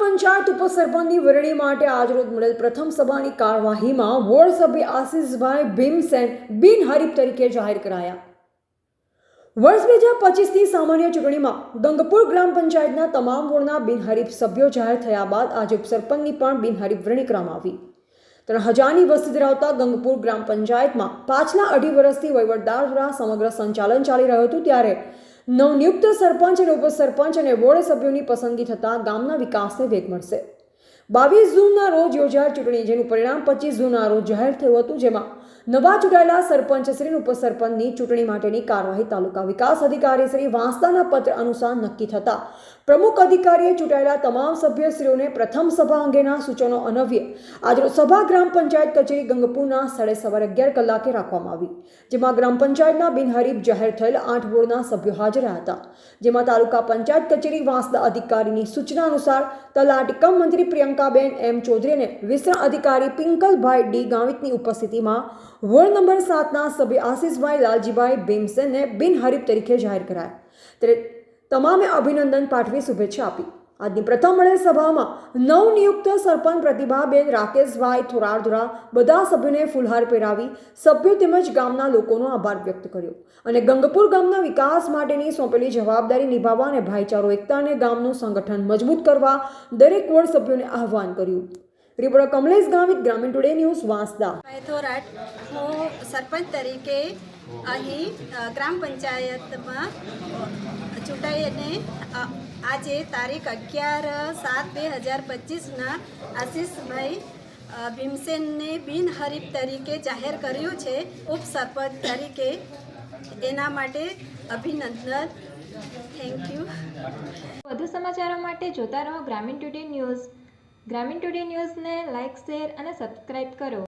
પંચાયત ઉપસરપંચની વરણી માટે આજરોજ મળેલ પ્રથમ સભાની કાર્યવાહીમાં વોર્ડ સભ્ય આશીષભાઈ ભીમસેન બિનહરીફ તરીકે જાહેર કરાયા. વર્ષ બે હજાર પચીસની સામાન્ય ચૂંટણીમાં ગંગપુર ગ્રામ પંચાયતના તમામ વોર્ડના બિનહરીફ સભ્યો જાહેર થયા બાદ આજે ઉપસરપંચની પણ બિનહરીફ વરણી કરવામાં આવી. ત્રણ હજારની વસ્તી ધરાવતા ગંગપુર ગ્રામ પંચાયતમાં પાછલા અઢી વર્ષથી વહીવટદાર દ્વારા સમગ્ર સંચાલન ચાલી રહ્યું હતું, ત્યારે નવનિયુક્ત સરપંચ અને ઉપસરપંચ અને વોર્ડ સભ્યોની પસંદગી થતાં ગામના વિકાસને વેગ મળશે. બાવીસ જૂનના રોજ યોજાયેલ ચૂંટણી, જેનું પરિણામ પચીસ જૂનના રોજ જાહેર થયું હતું, જેમાં નવા ચૂંટાયેલા સરપંચ શ્રી ઉપસરપંચની ચૂંટણી માટેની કાર્યવાહી તાલુકા વિકાસ અધિકારી શ્રી વાંસદાના પત્ર અનુસાર નક્કી થતા પ્રમુખ અધિકારીએ ચૂંટાયેલા તમામ સભ્યશ્રીઓને પ્રથમ સભા અંગેના સૂચનો અનવ્ય. આજરોજ સભા ગ્રામ પંચાયત કચેરી ગંગપુરના સાડે સવારે અગિયાર કલાકે રાખવામાં આવી. જેમાં ગ્રામ પંચાયતના બિનહરીફ જાહેર થયેલ આઠ બોર્ડના સભ્યો હાજર હતા. જેમાં તાલુકા પંચાયત કચેરી વાંસદા અધિકારીની સૂચના અનુસાર તલાટી કમ મંત્રી પ્રિયંકાબેન એમ ચૌધરીને વિસ્તરણ અધિકારી પિંકલભાઈ ડી ગાવિતની ઉપસ્થિતિમાં વોર્ડ નંબર સાતના સભ્ય આશીષભાઈ લાલજીભાઈ ભીમસેનને બિનહરીફ તરીકે જાહેર કરાયા. ત્યારે તમામે અભિનંદન પાઠવી શુભેચ્છા આપી. આજની પ્રથમ મળેલ સભામાં નવનિયુક્ત સરપંચ પ્રતિભાબેન રાકેશભાઈ થોરારધુરા બધા સભ્યોને ફુલહાર પહેરાવી સભ્યો તેમજ ગામના લોકોનો આભાર વ્યક્ત કર્યો અને ગંગપુર ગામના વિકાસ માટેની સોંપેલી જવાબદારી નિભાવવા અને ભાઈચારો, એકતા અને ગામનું સંગઠન મજબૂત કરવા દરેક વોર્ડ સભ્યોને આહવાન કર્યું. રિપોર્ટર કમલેશ ગામિત ગ્રામીણ ટુડે ન્યૂઝ વાંસદા. હું સરપંચ તરીકે અહીં ગ્રામ પંચાયતમાં ચૂંટાઈને આજે તારીખ અગિયાર સાત બે હજાર પચીસના આશીષભાઈ ભીમસેનને બિનહરીફ તરીકે જાહેર કર્યું છે. ઉપસરપંચ તરીકે એના માટે અભિનંદન. થેન્ક યુ વધુ સમાચારો માટે જોતા રહો Gramin today news. Gramin today ન્યૂઝને લાઇક શેર અને સબસ્ક્રાઇબ કરો.